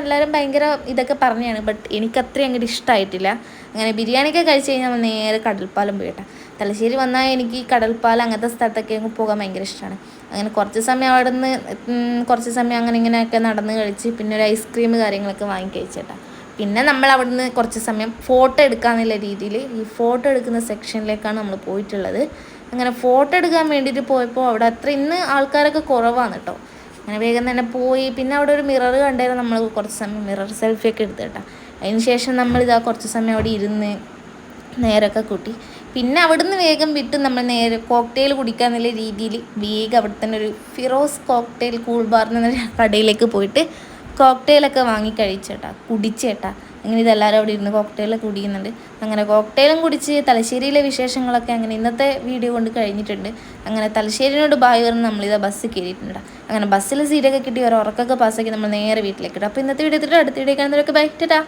എല്ലാവരും ഭയങ്കര ഇതൊക്കെ പറഞ്ഞാണ് ബട്ട് എനിക്ക് അത്രയും അങ്ങോട്ട് ഇഷ്ടമായിട്ടില്ല അങ്ങനെ ബിരിയാണിയൊക്കെ കഴിച്ച് കഴിഞ്ഞാൽ നേരെ കടൽപ്പാലം പോയിട്ടാ തലശ്ശേരി വന്നാൽ എനിക്ക് ഈ കടൽപ്പാലം അങ്ങനത്തെ സ്ഥലത്തൊക്കെ അങ്ങ് പോകാൻ ഭയങ്കര ഇഷ്ടമാണ് അങ്ങനെ കുറച്ച് സമയം അവിടെ നിന്ന് കുറച്ച് സമയം അങ്ങനെ ഇങ്ങനെയൊക്കെ നടന്ന് കഴിച്ച് പിന്നെ ഒരു ഐസ്ക്രീം കാര്യങ്ങളൊക്കെ വാങ്ങി കഴിച്ചേട്ടാ പിന്നെ നമ്മൾ അവിടെ നിന്ന് കുറച്ച് സമയം ഫോട്ടോ എടുക്കാമെന്നുള്ള രീതിയിൽ ഈ ഫോട്ടോ എടുക്കുന്ന സെക്ഷനിലേക്കാണ് നമ്മൾ പോയിട്ടുള്ളത്. അങ്ങനെ ഫോട്ടോ എടുക്കാൻ വേണ്ടിയിട്ട് പോയപ്പോൾ അവിടെ അത്ര ഇന്ന് ആൾക്കാരൊക്കെ കുറവാണ് കേട്ടോ. അങ്ങനെ വേഗം തന്നെ പോയി. പിന്നെ അവിടെ ഒരു മിറർ കണ്ടായിരുന്നു നമ്മൾ കുറച്ച് സമയം. മിറർ സെൽഫി ഒക്കെ എടുത്ത് കേട്ടോ. അതിന് ശേഷം നമ്മൾ ഇതാ കുറച്ച് സമയം അവിടെ ഇരുന്ന് നേരൊക്കെ കൂട്ടി. പിന്നെ അവിടുന്ന് വേഗം വിട്ട് നമ്മൾ നേരെ കോക്ടെയിൽ കുടിക്കാന്നുള്ള രീതിയിൽ വേഗം അവിടെ തന്നെ ഒരു ഫിറോസ് കോക്ടെയിൽ കൂൾ ബാർ എന്ന കടയിലേക്ക് പോയിട്ട് കോക്ടെയിലൊക്കെ വാങ്ങി കഴിച്ചേട്ടാ. കുടിച്ചേട്ടാ. അങ്ങനെ ഇതെല്ലാവരും അവിടെ ഇരുന്ന് കോക്ടെയിലൊക്കെ കുടിക്കുന്നുണ്ട്. അങ്ങനെ കോക്ടെയിലും കുടിച്ച് തലശ്ശേരിയിലെ വിശേഷങ്ങളൊക്കെ അങ്ങനെ ഇന്നത്തെ വീഡിയോ കൊണ്ട് കഴിഞ്ഞിട്ടുണ്ട്. അങ്ങനെ തലശ്ശേരിനോട് ബായ് പറഞ്ഞ് നമ്മളിതാ ബസ് കയറിയിട്ടുണ്ട്. അങ്ങനെ ബസ്സിൽ സീറ്റൊക്കെ കിട്ടി ഒരു ഉറക്കൊക്കെ പാസ്സാക്കി നമ്മൾ നേരെ വീട്ടിലേക്ക് ഇട്ടു അപ്പോൾ ഇന്നത്തെ വീഡിയോ എത്തിയിട്ട് അടുത്ത വീഡിയോ കാണുന്നവരൊക്കെ ബൈ ടാ